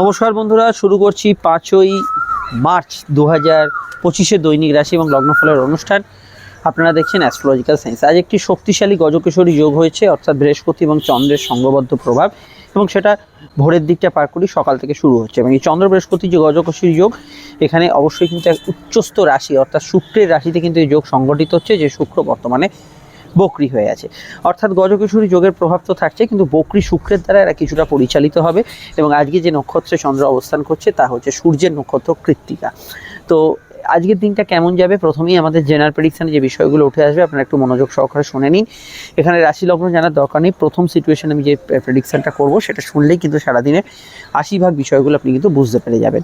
নমস্কার বন্ধুরা, শুরু করছি পাঁচই মার্চ দু হাজার পঁচিশে দৈনিক রাশি এবং লগ্নফলের অনুষ্ঠান। আপনারা দেখছেন অ্যাস্ট্রোলজিক্যাল সায়েন্স আজ একটি শক্তিশালী গজকেশরী যোগ হয়েছে, অর্থাৎ বৃহস্পতি এবং চন্দ্রের সঙ্গবদ্ধ প্রভাব এবং সেটা ভোরের দিকটা পার করি সকাল থেকে শুরু হচ্ছে। এবং এই চন্দ্র বৃহস্পতি যে গজকেশরী যোগ, এখানে অবশ্যই কিন্তু এক উচ্চস্থ রাশি, অর্থাৎ শুক্রের রাশিতে কিন্তু এই যোগ সংগঠিত হচ্ছে, যে শুক্র বর্তমানে বকরি হয়ে আছে। অর্থাৎ গজকিশোরী যোগের প্রভাব তো থাকছে, কিন্তু বকরি শুক্রের দ্বারা এরা কিছুটা পরিচালিত হবে এবং আজকে যে নক্ষত্রে চন্দ্র অবস্থান করছে তা হচ্ছে সূর্যের নক্ষত্র কৃত্তিকা। তো আজকের দিনটা কেমন যাবে? প্রথমেই আমাদের জেনার প্রেডিকশানে যে বিষয়গুলো উঠে আসবে, আপনারা একটু মনোযোগ সহকারে শুনে নিন। এখানে রাশি লগ্ন জানার দরকার নেই। প্রথম সিচুয়েশনে আমি যে প্রেডিকশানটা করব, সেটা শুনলেই কিন্তু সারাদিনের আশি ভাগ বিষয়গুলো আপনি কিন্তু বুঝতে পেরে যাবেন।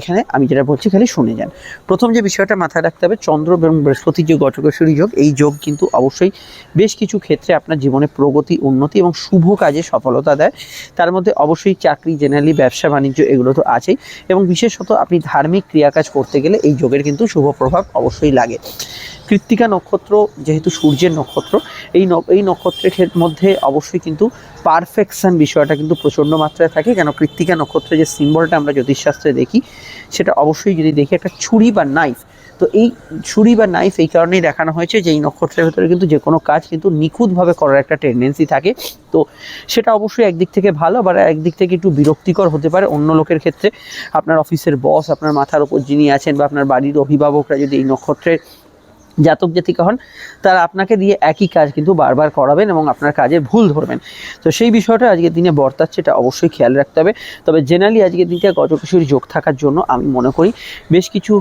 এখানে আমি যেটা বলছি, খালি শুনে যান। প্রথম যে বিষয়টা মাথায় রাখতে হবে, চন্দ্র এবং বৃহস্পতির যে গটকেশ্বরী যোগ, এই যোগ কিন্তু অবশ্যই বেশ কিছু ক্ষেত্রে আপনার জীবনে প্রগতি, উন্নতি এবং শুভ কাজে সফলতা দেয়। তার মধ্যে অবশ্যই চাকরি জেনারেলি ব্যবসা, বাণিজ্য এগুলো তো আছেই। এবং বিশেষত আপনি ধার্মিক ক্রিয়াকাজ করতে গেলে এই যোগের কিন্তু শুভ প্রভাব অবশ্যই লাগে। কৃত্তিকা নক্ষত্র যেহেতু সূর্যের নক্ষত্র, এই এই নক্ষত্রের ক্ষেত- মধ্যে অবশ্যই কিন্তু পারফেকশান বিষয়টা কিন্তু প্রচণ্ড মাত্রায় থাকে। কেন কৃত্তিকা নক্ষত্রের যে সিম্বলটা আমরা জ্যোতিষশাস্ত্রে দেখি, সেটা অবশ্যই যদি দেখি, একটা ছুরি বা নাইফ তো এই ছুরি বা নাইফ এই কারণেই দেখানো হয়েছে যে এই নক্ষত্রের ভেতরে কিন্তু যে কোনো কাজ কিন্তু নিখুঁতভাবে করার একটা টেন্ডেন্সি থাকে। তো সেটা অবশ্যই একদিক থেকে ভালো, আবার একদিক থেকে একটু বিরক্তিকর হতে পারে অন্য লোকের ক্ষেত্রে। আপনার অফিসের বস আপনার মাথার ওপর যিনি আছেন বা আপনার বাড়ির অভিভাবকরা যদি এই নক্ষত্রের জাতক জাতিকা হন, তারা আপনাকে দিয়ে একই কাজ কিন্তু বারবার করাবেন এবং আপনার কাজে ভুল ধরবেন। তো সেই বিষয়টা আজকের দিনে বর্তাচ্ছে, এটা অবশ্যই খেয়াল রাখতে হবে। তবে জেনারেলি আজকের দিনটা গজকিশোরী যোগ থাকার জন্য আমি মনে করি, বেশ কিছু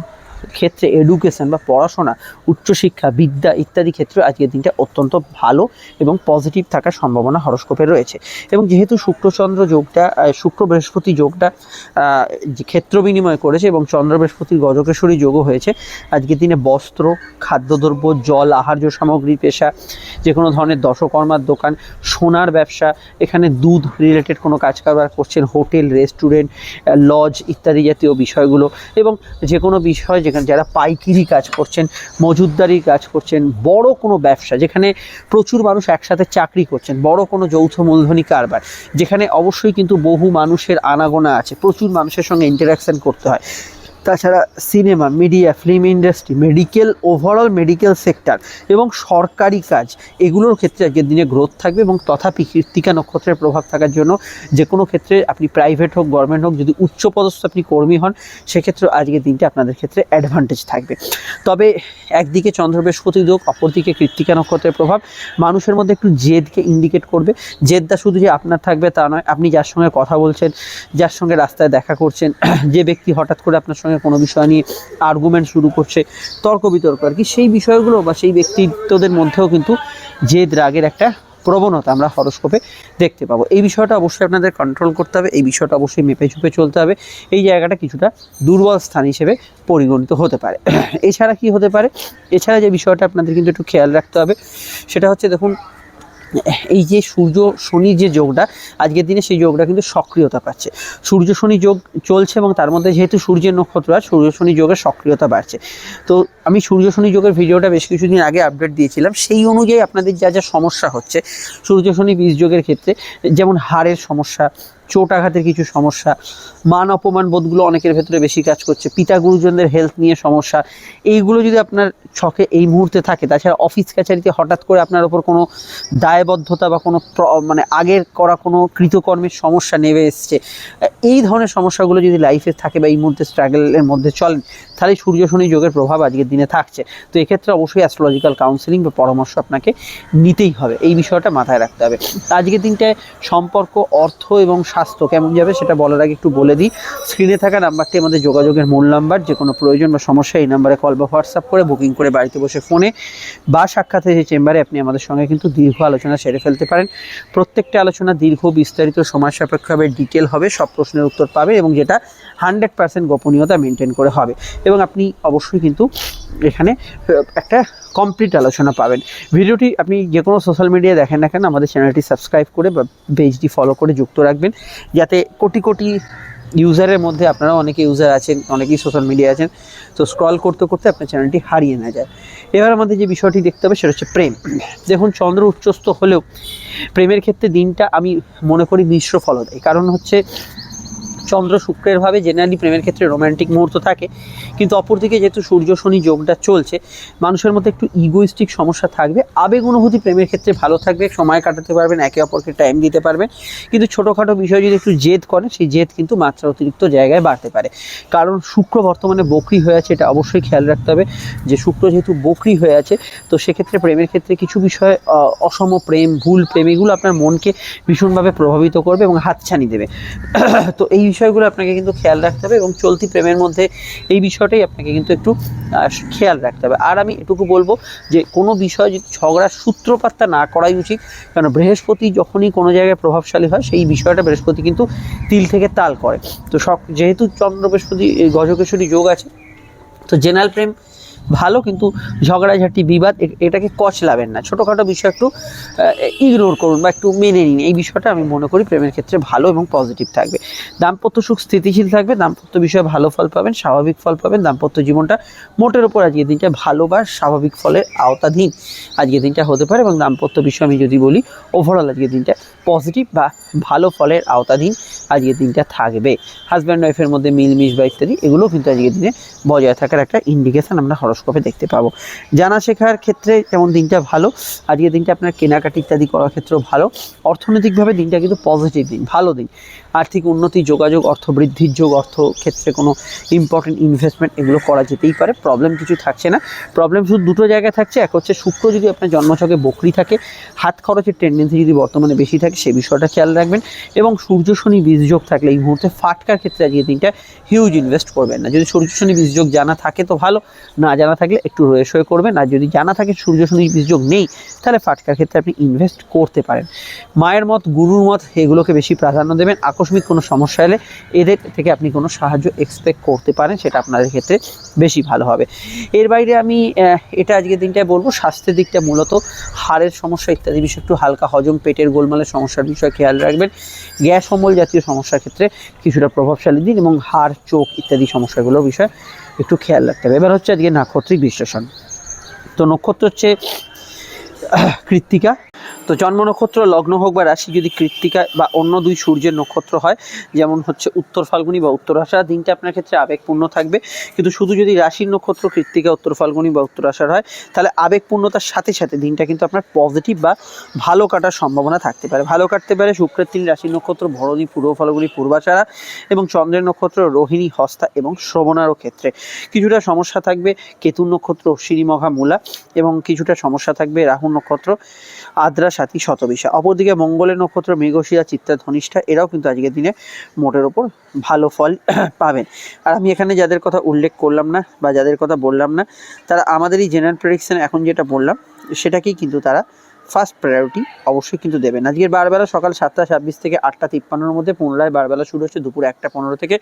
ক্ষেত্রে এডুকেশন বা পড়াশোনা, উচ্চশিক্ষা, বিদ্যা ইত্যাদি ক্ষেত্রে আজকের দিনটা অত্যন্ত ভালো এবং পজিটিভ থাকার সম্ভাবনা হরস্কোপে রয়েছে। এবং যেহেতু শুক্রচন্দ্র যোগটা শুক্র বৃহস্পতি যোগটা যে ক্ষেত্র বিনিময় করেছে এবং চন্দ্র বৃহস্পতির গজকেশ্বরী যোগও হয়েছে, আজকের দিনে বস্ত্র, খাদ্যদ্রব্য, জল, আহার্য সামগ্রী, পেশা যে কোনো ধরনের দশকর্মার দোকান, সোনার ব্যবসা, এখানে দুধ রিলেটেড কোনো কাজ কারবার করছেন, হোটেল, রেস্টুরেন্ট লজ ইত্যাদি জাতীয় বিষয়গুলো এবং যে কোনো বিষয় যেখানে যারা পাইকিরি কাজ করছেন মজুদারি কাজ করছেন, বড় কোনো ব্যবসা, যেখানে প্রচুর মানুষ একসাথে চাকরি করছেন, বড় কোনো যৌথ মূলধনী কারবার, যেখানে অবশ্যই কিন্তু বহু মানুষের আনাগোনা আছে, প্রচুর মানুষের সঙ্গে ইন্টারাকশান করতে হয়। তাছাড়া cinema media film industry medical overall medical sector এবং সরকারি কাজ, এগুলোর ক্ষেত্রে আজকের দিনে গ্রোথ থাকবে এবং তথাপি কৃত্তিকা নক্ষত্রের প্রভাব থাকার জন্য যে কোনো ক্ষেত্রে আপনি প্রাইভেট হোক গভর্নমেন্ট হোক, যদি উচ্চপদস্থ আপনি কর্মী হন সেক্ষেত্রে আজকের দিনটা আপনাদের ক্ষেত্রে অ্যাডভান্টেজ থাকবে। তবে একদিকে চন্দ্র বৃহস্পতি যোগ, অপরদিকে কৃত্তিকা নক্ষত্রের প্রভাব। মানুষের মধ্যে একটু জেদকে ইন্ডিকেট করবে। জেদটা শুধু যে আপনার থাকবে তা নয়, আপনি যার সঙ্গে কথা বলছেন, যার সঙ্গে রাস্তায় দেখা করছেন, যে ব্যক্তি হঠাৎ করে আপনার সঙ্গে কোনো বিষয় নিয়ে আর্গুমেন্ট শুরু করছে, তর্ক বিতর্ক আর কি, সেই বিষয়গুলো বা সেই ব্যক্তিত্বদের মধ্যেও কিন্তু জেদ, রাগের একটা প্রবণতা আমরা হরস্কোপে দেখতে পাবো। এই বিষয়টা অবশ্যই আপনাদের কন্ট্রোল করতে হবে, এই বিষয়টা অবশ্যই মেপে চুপে চলতে হবে। এই জায়গাটা কিছুটা দুর্বল স্থান হিসেবে পরিগণিত হতে পারে। এছাড়া কি হতে পারে? এছাড়া যে বিষয়টা আপনাদের কিন্তু একটু খেয়াল রাখতে হবে, সেটা হচ্ছে দেখুন এই যে সূর্য শনি যে যোগটা, আজকের দিনে সেই যোগটা কিন্তু সক্রিয়তা পাচ্ছে। সূর্য শনি যোগ চলছে এবং তার মধ্যে যেহেতু সূর্যের নক্ষত্র, আর সূর্য শনি যোগের সক্রিয়তা বাড়ছে। তো আমি সূর্য শনি যোগের ভিডিওটা বেশ কিছুদিন আগে আপডেট দিয়েছিলাম। সেই অনুযায়ী আপনাদের যা যা সমস্যা হচ্ছে, সূর্য শনি বীজ যোগের ক্ষেত্রে, যেমন হাড়ের সমস্যা চোট আঘাতের কিছু সমস্যা, মান অপমান বোধগুলো অনেকের ভেতরে বেশি কাজ করছে, পিতা গুরুজনদের হেলথ নিয়ে সমস্যা, এইগুলো যদি আপনার ছকে এই মুহূর্তে থাকে, তাছাড়া অফিস কাছারিতে হঠাৎ করে আপনার ওপর কোনো দায়বদ্ধতা বা কোনো মানে আগের করা কোনো কৃতকর্মের সমস্যা নেমে এসছে, এই ধরনের সমস্যাগুলো যদি লাইফে থাকে বা এই মুহূর্তে স্ট্রাগলের মধ্যে চলেন, তাহলে সূর্য শনি যোগের প্রভাব আজকের দিনে থাকছে। তো এক্ষেত্রে অবশ্যই অ্যাস্ট্রোলজিক্যাল কাউন্সিলিং বা পরামর্শ আপনাকে নিতেই হবে, এই বিষয়টা মাথায় রাখতে হবে। আজকের দিনটায় সম্পর্ক, অর্থ এবং স্বাস্থ্য কেমন যাবে সেটা বলার আগে একটু বলে দিই। স্ক্রিনে থাকা নাম্বারটি আমাদের যোগাযোগের মূল নাম্বার যে কোনো প্রয়োজন বা সমস্যা এই নাম্বারে কল বা হোয়াটসঅ্যাপ করে বুকিং করে বাড়িতে বসে ফোনে বা সাক্ষাতে যে চেম্বারে আপনি আমাদের সঙ্গে কিন্তু দীর্ঘ আলোচনা সেরে ফেলতে পারেন। প্রত্যেকটা আলোচনা দীর্ঘ বিস্তারিত, সময় সাপেক্ষভাবে ডিটেল হবে, সব প্রশ্নের উত্তর পাবে এবং যেটা হান্ড্রেড পার্সেন্ট গোপনীয়তা মেনটেন করে হবে। এবং আপনি অবশ্যই কিন্তু এখানে একটা কমপ্লিট আলোচনা পাবেন। ভিডিওটি আপনি যে কোনো সোশ্যাল মিডিয়ায় দেখেন না কেন, আমাদের চ্যানেলটি সাবস্ক্রাইব করে বা পেজটি ফলো করে যুক্ত রাখবেন। যাতে কোটি কোটি ইউজারের মধ্যে আপনারা অনেকে ইউজার আছেন, অনেকেই সোশ্যাল মিডিয়া আছেন। তো স্ক্রল করতে করতে আপনার চ্যানেলটি হারিয়ে না যায়। এবার আমাদের যে বিষয়টি দেখতে হবে, সেটা হচ্ছে প্রেম। দেখুন, চন্দ্র উচ্চস্থ হলেও প্রেমের ক্ষেত্রে দিনটা আমি মনে করি মিশ্র ফল দেয় কারণ হচ্ছে চন্দ্র শুক্রের ভাবে জেনারেলি প্রেমের ক্ষেত্রে রোম্যান্টিক মুহূর্ত থাকে। কিন্তু অপরদিকে যেহেতু সূর্য, শনি যোগটা চলছে, মানুষের মধ্যে একটু ইগোইস্টিক সমস্যা থাকবে। আবেগ অনুভূতি প্রেমের ক্ষেত্রে ভালো থাকবে, সময় কাটাতে পারবেন, একে অপরকে টাইম দিতে পারবেন। কিন্তু ছোটোখাটো বিষয় যদি একটু জেদ করেন, সেই জেদ কিন্তু মাত্রা অতিরিক্ত জায়গায় বাড়তে পারে। কারণ শুক্র বর্তমানে বকরি হয়ে আছে, এটা অবশ্যই খেয়াল রাখতে হবে। যে শুক্র যেহেতু বকরি হয়ে আছে, তো সেক্ষেত্রে প্রেমের ক্ষেত্রে কিছু বিষয় অসম প্রেম, ভুল প্রেম, এগুলো আপনার মনকে ভীষণভাবে প্রভাবিত করবে এবং হাতছানি দেবে। তো এই বিষয়গুলো আপনাকে কিন্তু খেয়াল রাখতে হবে এবং চলতি প্রেমের মধ্যে এই বিষয়টাই আপনাকে কিন্তু একটু খেয়াল রাখতে হবে। আর আমি এটুকু বলব যে কোনো বিষয় যদি ঝগড়ার সূত্রপাতটা না করাই উচিত কারণ বৃহস্পতি যখনই কোনো জায়গায় প্রভাবশালী হয়, সেই বিষয়টা বৃহস্পতি কিন্তু তিল থেকে তাল করে। তো সব, যেহেতু চন্দ্র বৃহস্পতি গজকেশ্বরী যোগ আছে, তো জেনারেল প্রেম ভালো, কিন্তু ঝগড়াঝাটি, বিবাদ এটাকে কচলাবেন না। ছোটোখাটো বিষয় একটু ইগনোর করুন বা একটু মেনে নিন। এই বিষয়টা আমি মনে করি প্রেমের ক্ষেত্রে ভালো এবং পজিটিভ থাকবে। দাম্পত্য সুখ স্থিতিশীল থাকবে, দাম্পত্য বিষয়ে ভালো ফল পাবেন, স্বাভাবিক ফল পাবেন, দাম্পত্য জীবনটা মোটের ওপর আজকের দিনটা ভালো বা স্বাভাবিক ফলের আওতাধীন আজকের দিনটা হতে পারে এবং দাম্পত্য বিষয়ে আমি যদি বলি ওভারঅল আজকের দিনটা পজিটিভ বা ভালো ফলের আওতাধীন আজকের দিনটা থাকবে। হাজব্যান্ড ওয়াইফের মধ্যে মিলমিশ বা ইত্যাদি, এগুলোও কিন্তু আজকের দিনে বজায় থাকার একটা ইন্ডিকেশন আমরা হরস্কোপে দেখতে পাবো। জানা শেখার ক্ষেত্রে যেমন দিনটা ভালো, আজকের দিনটা আপনার কেনাকাটি ইত্যাদি করার ক্ষেত্রেও ভালো। অর্থনৈতিকভাবে দিনটা কিন্তু পজিটিভ দিন, ভালো দিন। আর্থিক উন্নতি, যোগাযোগ, অর্থ বৃদ্ধির যোগ, অর্থ ক্ষেত্রে কোনো ইম্পর্টেন্ট ইনভেস্টমেন্ট এগুলো করা যেতেই পারে। প্রবলেম কিছু থাকছে না। প্রবলেম শুধু দুটো জায়গায় থাকছে। এক হচ্ছে শুক্র যদি আপনার জন্মছকে বকরি থাকে, হাত খরচের টেন্ডেন্সি যদি বর্তমানে বেশি থাকে সেই বিষয়টা খেয়াল রাখবেন। এবং সূর্য, শনি বীজযোগ থাকলে এই মুহূর্তে ফাটকার ক্ষেত্রে আজকের দিনটা হিউজ ইনভেস্ট করবেন না। যদি সূর্য, শনি বীজযোগ জানা থাকে তো ভালো, না জানা থাকলে একটু রয়ে সয়ে করবেন। আর যদি জানা থাকে সূর্য, শনি বীজযোগ নেই, তাহলে ফাটকার ক্ষেত্রে আপনি ইনভেস্ট করতে পারেন। মায়ের মত, গুরুর মত এগুলোকে বেশি প্রাধান্য দেবেন। আকস্মিক কোনো সমস্যা এলে এদের থেকে আপনি কোনো সাহায্য এক্সপেক্ট করতে পারেন, সেটা আপনাদের ক্ষেত্রে বেশি ভালো হবে। এর বাইরে আমি এটা আজকের দিনটায় বলব, স্বাস্থ্যের দিকটা মূলত হাড়ের সমস্যা ইত্যাদি বিষয় একটু হালকা হজম, পেটের গোলমালের সমস্যার বিষয়ে খেয়াল রাখবেন। গ্যাস অম্বল জাতীয় সমস্যার ক্ষেত্রে কিছুটা প্রভাবশালী দিন এবং হাড়, চোখ ইত্যাদি সমস্যাগুলোর বিষয়ে একটু খেয়াল রাখতে হবে। এবার হচ্ছে আজকে নাক্ষত্রিক বিশ্লেষণ। তো নক্ষত্র হচ্ছে কৃত্তিকা। তো জন্ম নক্ষত্র, লগ্ন হোক বা রাশি, যদি কৃত্তিকা বা অন্য দুই সূর্যের নক্ষত্র হয়, যেমন হচ্ছে উত্তর ফাল্গুনি বা উত্তর আষাঢ়, দিনটা আপনার ক্ষেত্রে আবেগপূর্ণ থাকবে। কিন্তু শুধু যদি রাশির নক্ষত্র, কৃত্তিকা, উত্তর ফাল্গুনি বা উত্তর আষাঢ় হয়, তাহলে আবেগপূর্ণতার সাথে সাথে দিনটা কিন্তু আপনার পজিটিভ বা ভালো কাটার সম্ভাবনা থাকতে পারে। ভালো কাটতে পারে শুক্রের তিন, রাশির নক্ষত্র, ভরণী, পূর্ব ফাল্গুনি, পূর্বাষাঢ়া এবং চন্দ্রের নক্ষত্র, রোহিণী, হস্তা এবং শ্রবণারও ক্ষেত্রে। কিছুটা সমস্যা থাকবে কেতুর নক্ষত্র অশ্বিনী মঘা মূলা এবং কিছুটা সমস্যা থাকবে রাহু নক্ষত্র। আদ্রা সাথী শতবিশা। অপরদিকে মঙ্গলের নক্ষত্র মৃগশিরা চিত্তা ধনিষ্ঠা, এরাও কিন্তু আজকের দিনে মোটের ওপর ভালো ফল পাবেন। আর আমি এখানে যাদের কথা উল্লেখ করলাম না বা যাদের কথা বললাম না, তারা আমাদের এই জেনারেল প্রেডিকশন এখন যেটা বললাম, সেটাকেই কিন্তু তারা ফার্স্ট প্রায়োরিটি অবশ্যই কিন্তু দেবেন। আজকের বারবেলা সকাল সাতটা ছাব্বিশ থেকে আটটা তিপ্পান্নর মধ্যে পুনরায় বারবেলা শুরু হচ্ছে দুপুর একটা পনেরো থেকে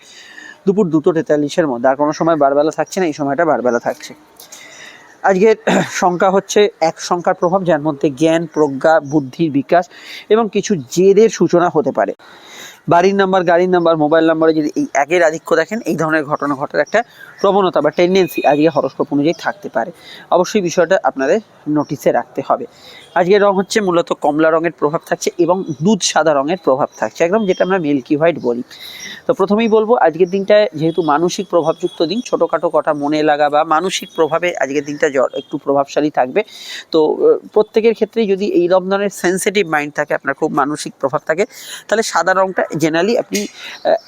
দুপুর দুটো তেতাল্লিশের মধ্যে। আর কোনো সময় বারবেলা থাকছে না, এই সময়টা বারবেলা থাকছে। আজকের সংখ্যা হচ্ছে এক সংখ্যার প্রভাব, যার মধ্যে জ্ঞান, প্রজ্ঞা বুদ্ধির বিকাশ এবং কিছু জেদের সূচনা হতে পারে। বাড়ির নাম্বার, গাড়ির নাম্বার মোবাইল নাম্বারে যদি এই একের আধিক্য দেখেন, এই ধরনের ঘটনা ঘটার একটা প্রবণতা বা টেন্ডেন্সি আজকে হরস্কোপ অনুযায়ী থাকতে পারে। অবশ্যই বিষয়টা আপনাদের নোটিসে রাখতে হবে। আজকের রং হচ্ছে মূলত কমলা রঙের প্রভাব থাকছে এবং দুধ সাদা রঙের প্রভাব থাকছে, একদম যেটা আমরা মিল্কি হোয়াইট বলি। তো প্রথমেই বলব, আজকের দিনটায় যেহেতু মানসিক প্রভাবযুক্ত দিন, ছোটোখাটো কথা মনে লাগা বা মানসিক প্রভাবে আজকের দিনটা একটু প্রভাবশালী থাকবে। তো প্রত্যেকের ক্ষেত্রেই যদি এই রকম ধরনের সেন্সিটিভ মাইন্ড থাকে, আপনার খুব মানসিক প্রভাব থাকে, তাহলে সাদা রঙটা জেনারেলি আপনি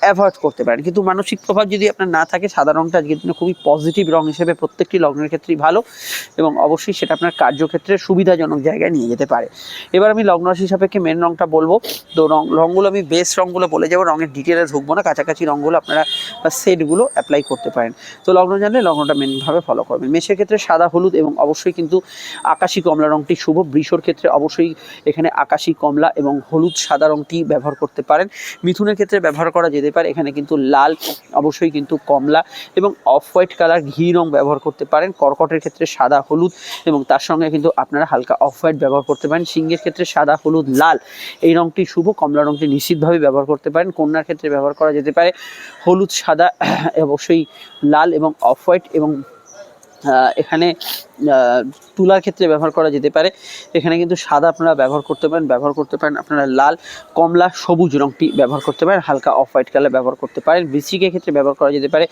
অ্যাভয়েড করতে পারেন। কিন্তু মানসিক প্রভাব যদি আপনার না থাকে, সাদা রঙটা আজকের দিনে খুবই পজিটিভ রং হিসেবে প্রত্যেকটি লগ্নের ক্ষেত্রেই ভালো এবং অবশ্যই সেটা আপনার কার্যক্ষেত্রে সুবিধাজনক জায়গায় নিয়ে যেতে পারে। এবার আমি লগ্ন রাশি সাপেক্ষে মেন রংটা বলব। তো রং রঙগুলো আমি বেস রঙগুলো বলে যাব, রঙের ডিটেলে ঢুকবো না, কাছাকাছি রঙগুলো আপনারা সেটগুলো অ্যাপ্লাই করতে পারেন। তো লগ্ন জানলে লগ্নটা মেনভাবে ফলো করবেন। মেষের ক্ষেত্রে সাদা, হলুদ এবং অবশ্যই কিন্তু আকাশি কমলা রঙটি শুভ। বৃষর ক্ষেত্রে অবশ্যই এখানে আকাশি কমলা এবং হলুদ সাদা রঙটি ব্যবহার করতে পারেন। মিথুনের ক্ষেত্রে ব্যবহার করা যেতে পারে। এখানে কিন্তু লাল, অবশ্যই কিন্তু কমলা এবং অফ হোয়াইট কালার ঘি রং ব্যবহার করতে পারেন। কর্কটের ক্ষেত্রে সাদা, হলুদ এবং তার সঙ্গে কিন্তু আপনারা হালকা অফ হোয়াইট ব্যবহার করতে পারেন। সিংহের ক্ষেত্রে সাদা, হলুদ, লাল এই রংটি শুভ। কমলা রংটি নিশ্চিতভাবে ব্যবহার করতে পারেন। কন্যার ক্ষেত্রে ব্যবহার করা যেতে পারে। হলুদ, সাদা, অবশ্যই লাল এবং অফ হোয়াইট এবং এখানে তুলার ক্ষেত্রে ব্যবহার করা যেতে পারে। এখানে কিন্তু সাদা আপনারা ব্যবহার করতে পারেন, ব্যবহার করতে পারেন। আপনারা লাল, কমলা, সবুজ রংটি ব্যবহার করতে পারেন। হালকা অফ হোয়াইট কালার ব্যবহার করতে পারেন। বৃশ্চিকের ক্ষেত্রে ব্যবহার করা যেতে পারে।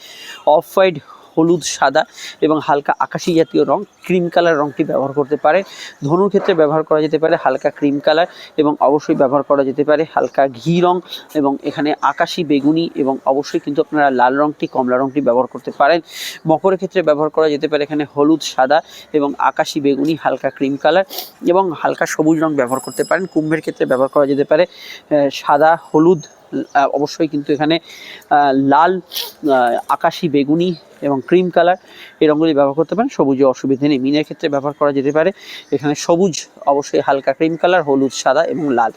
অফ হোয়াইট হলুদ, সাদা এবং হালকা আকাশি জাতীয় রং ক্রিম কালার রংটি ব্যবহার করতে পারে। ধনুর ক্ষেত্রে ব্যবহার করা যেতে পারে হালকা ক্রিম কালার এবং অবশ্যই ব্যবহার করা যেতে পারে হালকা ঘি রং এবং এখানে আকাশি, বেগুনি এবং অবশ্যই কিন্তু আপনারা লাল রংটি, কমলা রংটি ব্যবহার করতে পারেন। মকরের ক্ষেত্রে ব্যবহার করা যেতে পারে এখানে হলুদ, সাদা এবং আকাশি, বেগুনি হালকা ক্রিম কালার এবং হালকা সবুজ রং ব্যবহার করতে পারেন। কুম্ভের ক্ষেত্রে ব্যবহার করা যেতে পারে সাদা, হলুদ অবশ্যই কিন্তু এখানে লাল আকাশি বেগুনি এবং ক্রিম কালার এই রঙগুলি ব্যবহার করতে পারেন। সবুজে অসুবিধে নেই। মিনের ক্ষেত্রে ব্যবহার করা যেতে পারে। এখানে সবুজ অবশ্যই হালকা ক্রিম কালার, হলুদ, সাদা এবং লাল।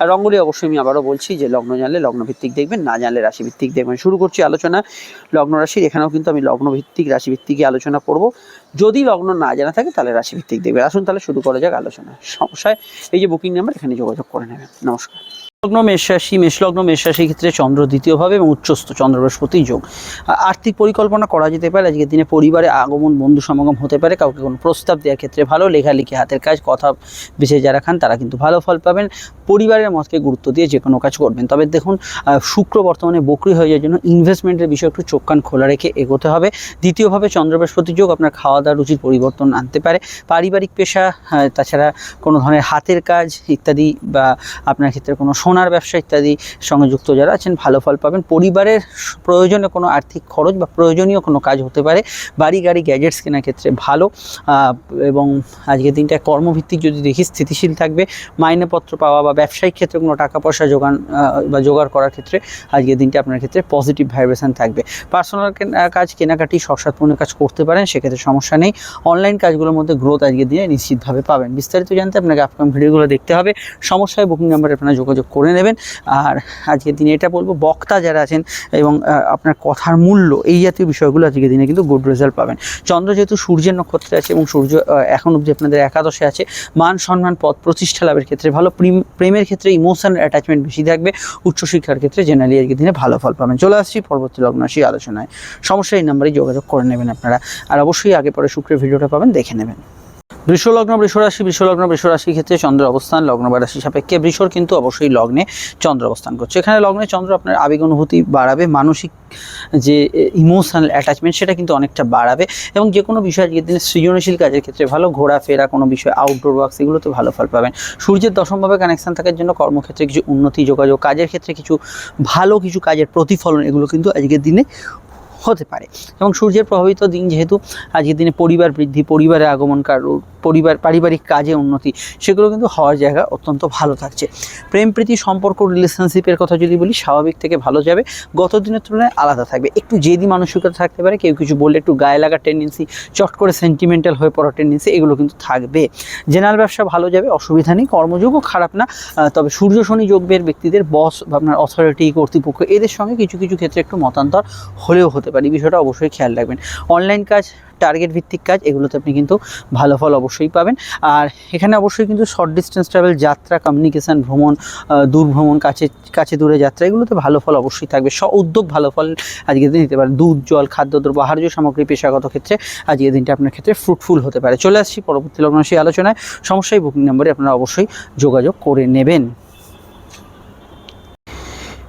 আর রঙগুলি অবশ্যই আমি আবারও বলছি যে লগ্ন জানলে লগ্নভিত্তিক দেখবেন, না জানলে রাশিভিত্তিক দেখবেন। শুরু করছি আলোচনা লগ্ন রাশির। এখানেও কিন্তু আমি লগ্ন ভিত্তিক রাশি ভিত্তিকই আলোচনা করব। যদি লগ্ন না জানা থাকে তাহলে রাশিভিত্তিক দেখবেন। আসুন তাহলে শুরু করা যাক আলোচনা। সমস্যায় এই যে বুকিং নাম্বার এখানে যোগাযোগ করে নেবেন। নমস্কার। লগ্ন, মেষ রাশি মেষলগ্ন মেষ রাশির ক্ষেত্রে চন্দ্র দ্বিতীয়ভাবে এবং উচ্চস্থ চন্দ্র বৃহস্পতি যোগ। আর্থিক পরিকল্পনা করা যেতে পারে। আজকের দিনে পরিবারে আগমন, বন্ধু সমাগম হতে পারে। কাউকে কোনো প্রস্তাব দেওয়ার ক্ষেত্রে ভালো। লেখালেখি, হাতের কাজ, কথা বেছে যারা খান, তারা কিন্তু ভালো ফল পাবেন। পরিবারের মতকে গুরুত্ব দিয়ে যে কোনো কাজ করবেন। তবে দেখুন শুক্র বর্তমানে বকরি হয়ে যাওয়ার জন্য ইনভেস্টমেন্টের বিষয়ে একটু চোখ কান খোলা রেখে এগোতে হবে। দ্বিতীয়ভাবে চন্দ্র বৃহস্পতি যোগ আপনার খাওয়া দাওয়ার রুচির পরিবর্তন আনতে পারে। পারিবারিক পেশা তাছাড়া কোনো ধরনের হাতের কাজ ইত্যাদি বা আপনার ক্ষেত্রে কোনো সোনার ব্যবসা ইত্যাদি সঙ্গে যুক্ত যারা আছেন, ভালো ফল পাবেন। পরিবারের প্রয়োজনে কোনো আর্থিক খরচ বা প্রয়োজনীয় কোনো কাজ হতে পারে। বাড়ি, গাড়ি, গ্যাজেটস কেনার ক্ষেত্রে ভালো। এবং আজকের দিনটা কর্মভিত্তিক যদি দেখি, স্থিতিশীল থাকবে। মাইনেপত্র পাওয়া বা ব্যবসায়িক ক্ষেত্রে কোনো টাকা পয়সা যোগান বা জোগাড় করার ক্ষেত্রে আজকের দিনটা আপনার ক্ষেত্রে পজিটিভ ভাইব্রেশন থাকবে। পার্সোনাল কাজ কেনাকাটি শখসাৎপূর্ণ কাজ করতে পারেন, সেক্ষেত্রে সমস্যা নেই। অনলাইন কাজগুলোর মধ্যে গ্রোথ আজকের দিনে নিশ্চিতভাবে পাবেন। বিস্তারিত জানতে আপনাকে আপকাম ভিডিওগুলো দেখতে হবে। সমস্যায় বুকিং নাম্বারে আপনারা যোগাযোগ করে নেবেন। আর আজকের দিনে এটা বলব, বক্তা যারা আছেন এবং আপনার কথার মূল্য, এই জাতীয় বিষয়গুলো আজকের দিনে কিন্তু গুড রেজাল্ট পাবেন। চন্দ্র যেহেতু সূর্যের নক্ষত্রে আছে এবং সূর্য এখন অবধি আপনাদের একাদশে আছে, মান সম্মান পদ, প্রতিষ্ঠা লাভের ক্ষেত্রে ভালো, প্রেম- প্রেমের ক্ষেত্রে ইমোশনাল অ্যাটাচমেন্ট বেশি থাকবে, উচ্চশিক্ষার ক্ষেত্রে জেনারেলি আজকের দিনে ভালো ফল পাবেন। চলে আসছি পরবর্তী লগ্নাশী আলোচনায়। সমস্যা এই নাম্বারে যোগাযোগ করে নেবেন আপনারা। আর অবশ্যই আগে পরে শুক্রের ভিডিওটা পাবেন, দেখে নেবেন। বৃষলগ্ন, বৃষরাশি, বৃষলগ্ন বৃষরাশির ক্ষেত্রে চন্দ্র অবস্থান, লগ্ন বা রাশি সাপেক্ষে বৃষর কিন্তু অবশ্যই লগ্নে চন্দ্র অবস্থান করছে। এখানে লগ্নে চন্দ্র আপনার আবেগ অনুভূতি বাড়াবে, মানসিক যে ইমোশনাল অ্যাটাচমেন্ট সেটা কিন্তু অনেকটা বাড়াবে এবং যে কোনো বিষয় আজকের দিনে সৃজনশীল কাজের ক্ষেত্রে ভালো, ঘোরাফেরা, কোনো বিষয় আউটডোর ওয়ার্কস এগুলোতে ভালো ফল পাবেন। সূর্যের দশমভাবে কানেকশন থাকার জন্য কর্মক্ষেত্রে কিছু উন্নতি, যোগাযোগ, কাজের ক্ষেত্রে কিছু ভালো কিছু কাজের প্রতিফলন এগুলো কিন্তু আজকের দিনে হতে পারে। এবং সূর্যের প্রভাবিত দিন যেহেতু আজকের দিনে পরিবার বৃদ্ধি, পরিবারের আগমন কারও পরিবার, পারিবারিক কাজে উন্নতি, সেগুলো কিন্তু হওয়ার জায়গা অত্যন্ত ভালো থাকছে। প্রেম, প্রীতি, সম্পর্ক রিলেশনশিপের কথা যদি বলি, স্বাভাবিক থেকে ভালো যাবে। গত দিনের তুলনায় আলাদা থাকবে। একটু জেদি মানসিকতা থাকতে পারে, কেউ কিছু বললে একটু গায়ে লাগার টেন্ডেন্সি চট করে সেন্টিমেন্টাল হয়ে পড়ার টেন্ডেন্সি এগুলো কিন্তু থাকবে। জেনারেল ব্যবসা ভালো যাবে, অসুবিধা নেই, কর্মযোগও খারাপ না তবে সূর্য, শনি যোগের ব্যক্তিদের বস বা আপনার অথরিটি কর্তৃপক্ষ, এদের সঙ্গে কিছু কিছু ক্ষেত্রে একটু মতান্তর হলেও হতে পারে, বিষয়টা অবশ্যই খেয়াল রাখবেন। অনলাইন কাজ টার্গেট ভিত্তিক কাজ, এগুলোতে আপনি কিন্তু ভালো ফল অবশ্যই পাবেন। আর এখানে অবশ্যই কিন্তু শর্ট ডিস্টেন্স ট্রাভেল যাত্রা কমিউনিকেশান ভ্রমণ দূর ভ্রমণ কাছে কাছে দূরে যাত্রা, এগুলোতে ভালো ফল অবশ্যই থাকবে। স্ব উদ্যোগ ভালো ফল আজকের দিন নিতে পারে দুধ, জল খাদ্যদ্রব্য আহার্য সামগ্রী, পেশাগত ক্ষেত্রে আজকের দিনটা আপনার ক্ষেত্রে ফ্রুটফুল হতে পারে। চলে আসছি পরবর্তী লগ্ন সেই আলোচনায়। সমস্যায় বুকিং নম্বরে আপনারা অবশ্যই যোগাযোগ করে নেবেন।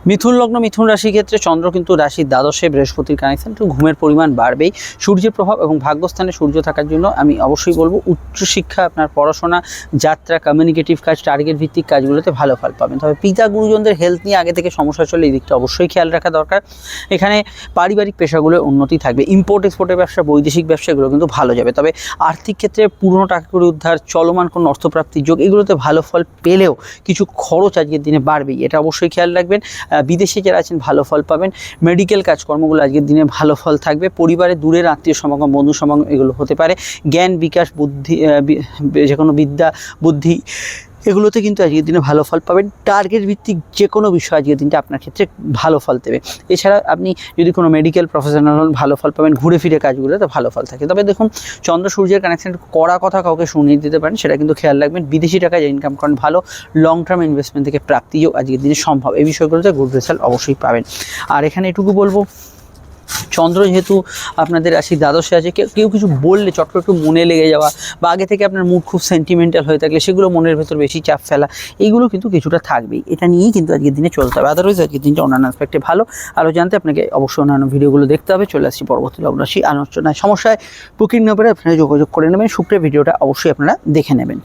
মিথুন লগ্ন, মিথুন রাশির ক্ষেত্রে চন্দ্র কিন্তু রাশির দ্বাদশে বৃহস্পতির কানেকশন একটু ঘুমের পরিমাণ বাড়বেই। সূর্যের প্রভাব এবং ভাগ্যস্থানে সূর্য থাকার জন্য আমি অবশ্যই বলব উচ্চশিক্ষা আপনার পড়াশোনা, যাত্রা কমিউনিকেটিভ কাজ টার্গেট ভিত্তিক কাজগুলোতে ভালো ফল পাবেন। তবে পিতা গুরুজনদের হেলথ নিয়ে আগে থেকে সমস্যা চলে, এই দিকটা অবশ্যই খেয়াল রাখা দরকার। এখানে পারিবারিক পেশাগুলোর উন্নতি থাকবে। ইম্পোর্ট এক্সপোর্টের ব্যবসা, বৈদেশিক ব্যবসা, এগুলো কিন্তু ভালো যাবে। তবে আর্থিক ক্ষেত্রে পুরনো টাকা করে উদ্ধার, চলমান কোনো অর্থপ্রাপ্তির যোগ, এগুলোতে ভালো ফল পেলেও কিছু খরচ আজকের দিনে বাড়বেই, এটা অবশ্যই খেয়াল রাখবেন। বিদেশে যারা আছেন, ভালো ফল পাবেন। মেডিকেল কাজকর্মগুলো আজকের দিনে ভালো ফল থাকবে। পরিবারে দূরের আত্মীয় সমাগম, বন্ধু সমাগম এগুলো হতে পারে। জ্ঞান বিকাশ, বুদ্ধি যে কোনো বিদ্যা, বুদ্ধি এগুলোতে কিন্তু আজকের দিনে ভালো ফল পাবেন। টার্গেট ভিত্তিক যে কোনো বিষয় আজকের দিনটা আপনার ক্ষেত্রে ভালো ফল দেবে। এছাড়া আপনি যদি কোনো মেডিকেল প্রফেশনাল হন, ভালো ফল পাবেন। ঘুরে ফিরে কাজগুলোতে ভালো ফল থাকে। তবে দেখুন, চন্দ্র সূর্যের কানেকশন করা কথা কাউকে শুনিয়ে দিতে পারেন, সেটা কিন্তু খেয়াল রাখবেন। বিদেশি টাকায় ইনকাম করেন, ভালো লং টার্ম ইনভেস্টমেন্ট থেকে প্রাপ্তিও আজকের দিনে সম্ভব। এই বিষয়গুলোতে গুড রেজাল্ট অবশ্যই পাবেন। আর এখানে এটুকু বলব চন্দ্র যেহেতু আপনাদের রাশি দ্বাদশে আছে, কেউ কেউ কিছু বললে, চট করে একটু মনে লেগে যাওয়া বা আগে থেকে আপনার মুড খুব সেন্টিমেন্টাল হয়ে থাকলে সেগুলো মনের ভেতর বেশি চাপ ফেলা এইগুলো কিন্তু কিছুটা থাকবেই। এটা নিয়েই কিন্তু আজকের দিনে চলতে হবে। আদারওয়াইজ আজকের দিনটা অন্যান্য অ্যাসপেক্টে ভালো। আরও জানতে আপনাকে অবশ্যই অন্যান্য ভিডিওগুলো দেখতে হবে। চলে আসছি পরবর্তী লগ্নরাশি আলোচনায়। সমস্যায় বুকিং নম্বরে আপনারা যোগাযোগ করে নেবেন। শুক্রের ভিডিওটা অবশ্যই আপনারা দেখে নেবেন।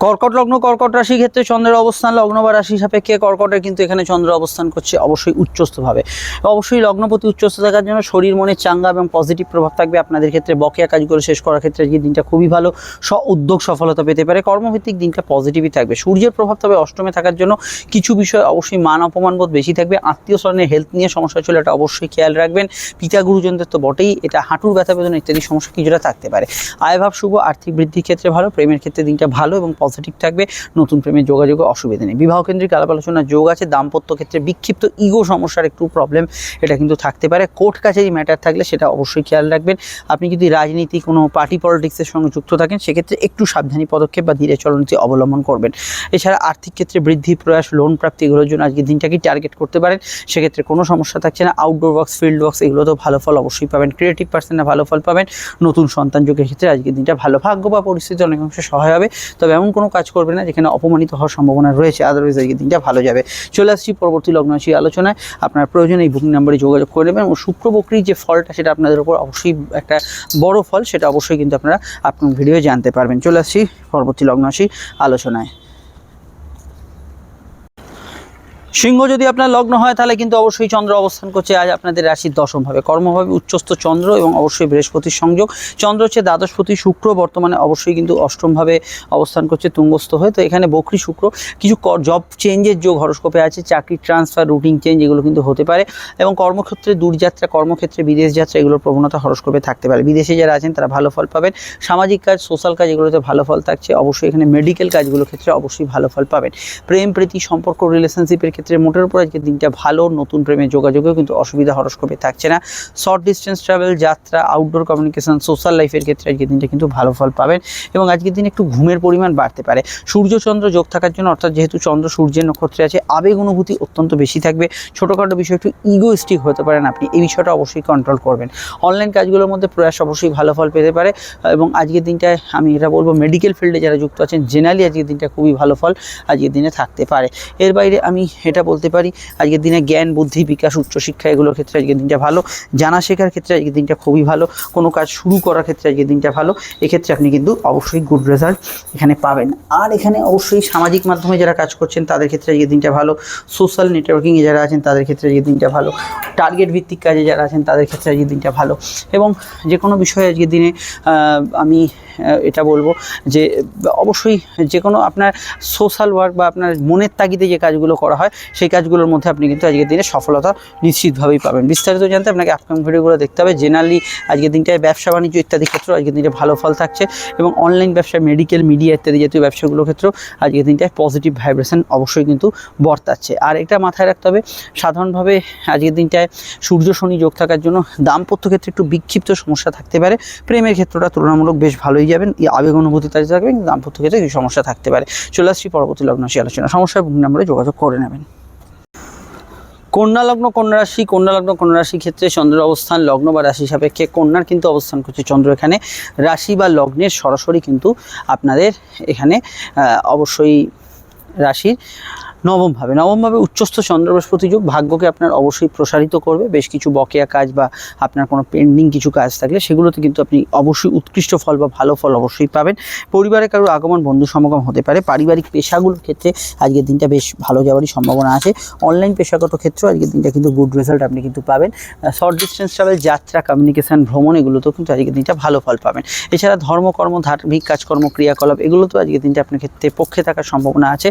কর্কট লগ্ন, কর্কট রাশি ক্ষেত্রে চন্দ্রের অবস্থান লগ্ন বা রাশি সাপেক্ষে কর্কটের কিন্তু এখানে চন্দ্র অবস্থান করছে অবশ্যই উচ্চস্থভাবে। অবশ্যই লগ্নপতি উচ্চস্থ থাকার জন্য শরীর, মনে চাঙ্গা এবং পজিটিভ প্রভাব থাকবে আপনাদের ক্ষেত্রে। বকেয়া কাজগুলো শেষ করার ক্ষেত্রে আজকের দিনটা খুবই ভালো। স, উদ্যোগ সফলতা পেতে পারে। কর্মভিত্তিক দিনটা পজিটিভই থাকবে। সূর্যের প্রভাব তবে অষ্টমে থাকার জন্য কিছু বিষয় অবশ্যই মান অপমানবোধ বেশি থাকবে। আত্মীয় স্বজনের হেলথ নিয়ে সমস্যা চলে এটা অবশ্যই খেয়াল রাখবেন। পিতা গুরুজনদের তো বটেই এটা হাঁটুর ব্যথা বেদনা ইত্যাদি সমস্যা কিছুটা থাকতে পারে। আয়ভাব শুভ, আর্থিক বৃদ্ধির ক্ষেত্রে ভালো, প্রেমের ক্ষেত্রে দিনটা ভালো এবং পজিটিভ থাকবে, নতুন প্রেমের যোগাযোগে অসুবিধা নেই। বিবাহ কেন্দ্রিক আলাপ আলোচনা যোগ আছে, দাম্পত্য ক্ষেত্রে বিক্ষিপ্ত ইগো সমস্যার একটু প্রবলেম এটা কিন্তু থাকতে পারে। কোর্ট কাছারি ম্যাটার থাকলে সেটা অবশ্যই খেয়াল রাখবেন। আপনি যদি রাজনীতি, কোনো পার্টি পলিটিক্সের সঙ্গে যুক্ত থাকেন, সেক্ষেত্রে একটু সাবধানী পদক্ষেপ বা ধীরে চলনীতি অবলম্বন করবেন। এছাড়া আর্থিক ক্ষেত্রে বৃদ্ধি, প্রয়াস লোন প্রাপ্তি এগুলোর জন্য আজকে দিনটাকে টার্গেট করতে পারেন? সেক্ষেত্রে কোনো সমস্যা থাকছে না। আউটডোর ওয়ার্কস ফিল্ড ওয়ার্কস এগুলোতেও ভালো ফল অবশ্যই পাবেন। ক্রিয়েটিভ পার্সনে ভালো ফল পাবেন। নতুন সন্তান যোগের ক্ষেত্রে আজকের দিনটা ভালো, ভাগ্য বা পরিস্থিতি অনেকাংশে সহায় হবে। তবে এমন কোনো কাজ করবে না, যেখানে অপমানিত হওয়ার সম্ভাবনা রয়েছে আদারওয়াইজ আজকের দিনটা ভালো যাবে। চলে আসছি পরবর্তী লগ্নরাশি আলোচনায়। আপনার প্রয়োজনে এই বুকিং নাম্বারে যোগাযোগ করে নেবেন এবং শুক্র যে ফলটা, সেটা আপনাদের উপর অবশ্যই একটা বড় ফল, সেটা অবশ্যই কিন্তু আপনারা আপনার ভিডিও জানতে পারবেন। চলে আসছি পরবর্তী লগ্নরাশি আলোচনায়। সিংহ যদি আপনার লগ্ন হয়, তাহলে কিন্তু অবশ্যই চন্দ্র অবস্থান করছে। আজ আপনাদের রাশির দশমভাবে কর্মভাবে উচ্চস্থ চন্দ্র এবং অবশ্যই বৃহস্পতির সংযোগ। চন্দ্র হচ্ছে দ্বাদশপতি শুক্র, বর্তমানে অবশ্যই কিন্তু অষ্টমভাবে অবস্থান করছে তুঙ্গস্থ হয়ে। তো এখানে বকরি শুক্র, কিছু জব চেঞ্জের যোগ হরস্কোপে আছে, চাকরি ট্রান্সফার রুটিন চেঞ্জ এগুলো কিন্তু হতে পারে। এবং কর্মক্ষেত্রে দূরযাত্রা, কর্মক্ষেত্রে বিদেশ যাত্রা, এগুলোর প্রবণতা হরস্কোপে থাকতে পারে। বিদেশে যারা আছেন, তারা ভালো ফল পাবেন। সামাজিক কাজ সোশ্যাল কাজ, এগুলোতে ভালো ফল থাকছে। অবশ্যই এখানে মেডিকেল কাজগুলোর ক্ষেত্রে অবশ্যই ভালো ফল পাবেন। প্রেম, প্রীতি, সম্পর্ক রিলেশনশিপের ক্ষেত্রে মোটের উপর আজকে দিনটা ভালো, নতুন প্রেমের যোগাযোগেও কিন্তু অসুবিধা হরস্কোপে থাকছে না। শর্ট ডিস্টেন্স ট্রাভেল যাত্রা আউটডোর কমিউনিকেশন সোশ্যাল লাইফের ক্ষেত্রে আজকের দিনটা কিন্তু ভালো ফল পাবেন এবং আজকের দিন একটু ঘুমের পরিমাণ বাড়তে পারে। সূর্যচন্দ্র যোগ থাকার জন্য অর্থাৎ যেহেতু চন্দ্র সূর্যের নক্ষত্রে আছে, আবেগ অনুভূতি অত্যন্ত বেশি থাকবে। ছোটোখাটো বিষয় একটু ইগোস্টিক হতে পারেন আপনি, এই বিষয়টা অবশ্যই কন্ট্রোল করবেন। অনলাইন কাজগুলোর মধ্যে প্রয়াস অবশ্যই ভালো ফল পেতে পারে এবং আজকের দিনটায় আমি এটা বলব মেডিকেল ফিল্ডে যারা যুক্ত আছেন জেনারেলি আজকের দিনটা খুবই ভালো ফল আজকের দিনে থাকতে পারে। এর বাইরে আমি এটা বলতে পারি। আজকের দিনে জ্ঞান, বুদ্ধি, বিকাশ উচ্চশিক্ষা এগুলোর ক্ষেত্রে আজকের দিনটা ভালো। জানা শেখার ক্ষেত্রে আজকের দিনটা খুবই ভালো। কোনো কাজ শুরু করার ক্ষেত্রে আজকের দিনটা ভালো। এক্ষেত্রে আপনি কিন্তু অবশ্যই গুড রেজাল্ট এখানে পাবেন। আর এখানে অবশ্যই সামাজিক মাধ্যমে যারা কাজ করছেন, তাদের ক্ষেত্রে আজকের দিনটা ভালো। সোশ্যাল নেটওয়ার্কিংয়ে যারা আছেন, তাদের ক্ষেত্রে আজকের দিনটা ভালো। টার্গেট ভিত্তিক কাজে যারা আছেন, তাদের ক্ষেত্রে আজকের দিনটা ভালো। এবং যে কোনো বিষয়ে আজকের দিনে আমি এটা বলব যে অবশ্যই যে কোনো আপনার সোশ্যাল ওয়ার্ক বা আপনার মনের তাগিদে যে কাজগুলো করা হয়, সেই কাজগুলোর মধ্যে আপনি কিন্তু আজকের দিনে সফলতা নিশ্চিতভাবেই পাবেন। বিস্তারিত জানতে আপনাকে আপকামিং ভিডিওগুলো দেখতে হবে। জেনারেলি আজকের দিনটায় ব্যবসা বাণিজ্য ইত্যাদি ক্ষেত্রে আজকের দিনে ভালো ফল থাকছে এবং অনলাইন ব্যবসা মেডিকেল মিডিয়া ইত্যাদি জাতীয় ব্যবসাগুলোর ক্ষেত্রেও আজকের দিনটায় পজিটিভ ভাইব্রেশন অবশ্যই কিন্তু বর্তাচ্ছে। আর এটা মাথায় রাখতে হবে, সাধারণভাবে আজকের দিনটায় সূর্য, শনি যোগ থাকার জন্য দাম্পত্য ক্ষেত্রে একটু বিক্ষিপ্ত সমস্যা থাকতে পারে। প্রেমের ক্ষেত্রটা তুলনামূলক বেশ ভালোই যাবেন, এই আবেগ অনুভূতি তাদের থাকবে কিন্তু দাম্পত্য ক্ষেত্রে কিছু সমস্যা থাকতে পারে। চলে আসছি পরবর্তী লগ্নশী আলোচনা। সমস্যার বুক নাম্বারে যোগাযোগ করে নেবেন। কন্যা লগ্ন, কন্যা রাশি। কন্যা লগ্ন, কন্যা রাশি ক্ষেত্রে চন্দ্রের অবস্থান, লগ্ন বা রাশি সাপেক্ষে কন্যার কিন্তু অবস্থান করছে চন্দ্র। এখানে রাশি বা লগ্নের সরাসরি কিন্তু আপনাদের এখানে অবশ্যই রাশির নবমভাবে। নবমভাবে উচ্চস্থ চন্দ্র বৃহস্পতি যুগ, ভাগ্যকে আপনার অবশ্যই প্রসারিত করবে। বেশ কিছু বকেয়া কাজ বা আপনার কোনো পেন্ডিং কিছু কাজ থাকলে সেগুলোতে কিন্তু আপনি অবশ্যই উৎকৃষ্ট ফল বা ভালো ফল অবশ্যই পাবেন। পরিবারে কারোর আগমন, বন্ধু সমাগম হতে পারে। পারিবারিক পেশাগুলোর ক্ষেত্রে আজকের দিনটা বেশ ভালো যাওয়ারই সম্ভাবনা আছে। অনলাইন পেশাগত ক্ষেত্রেও আজকের দিনটা কিন্তু গুড রেজাল্ট আপনি কিন্তু পাবেন। শর্ট ডিস্টেন্স ট্রাভেল যাত্রা কমিউনিকেশান ভ্রমণ এগুলোতেও কিন্তু আজকের দিনটা ভালো ফল পাবেন। এছাড়া ধর্মকর্ম ধার্মিক কাজকর্ম, ক্রিয়াকলাপ এগুলোতেও আজকের দিনটা আপনার ক্ষেত্রে পক্ষে থাকার সম্ভাবনা আছে।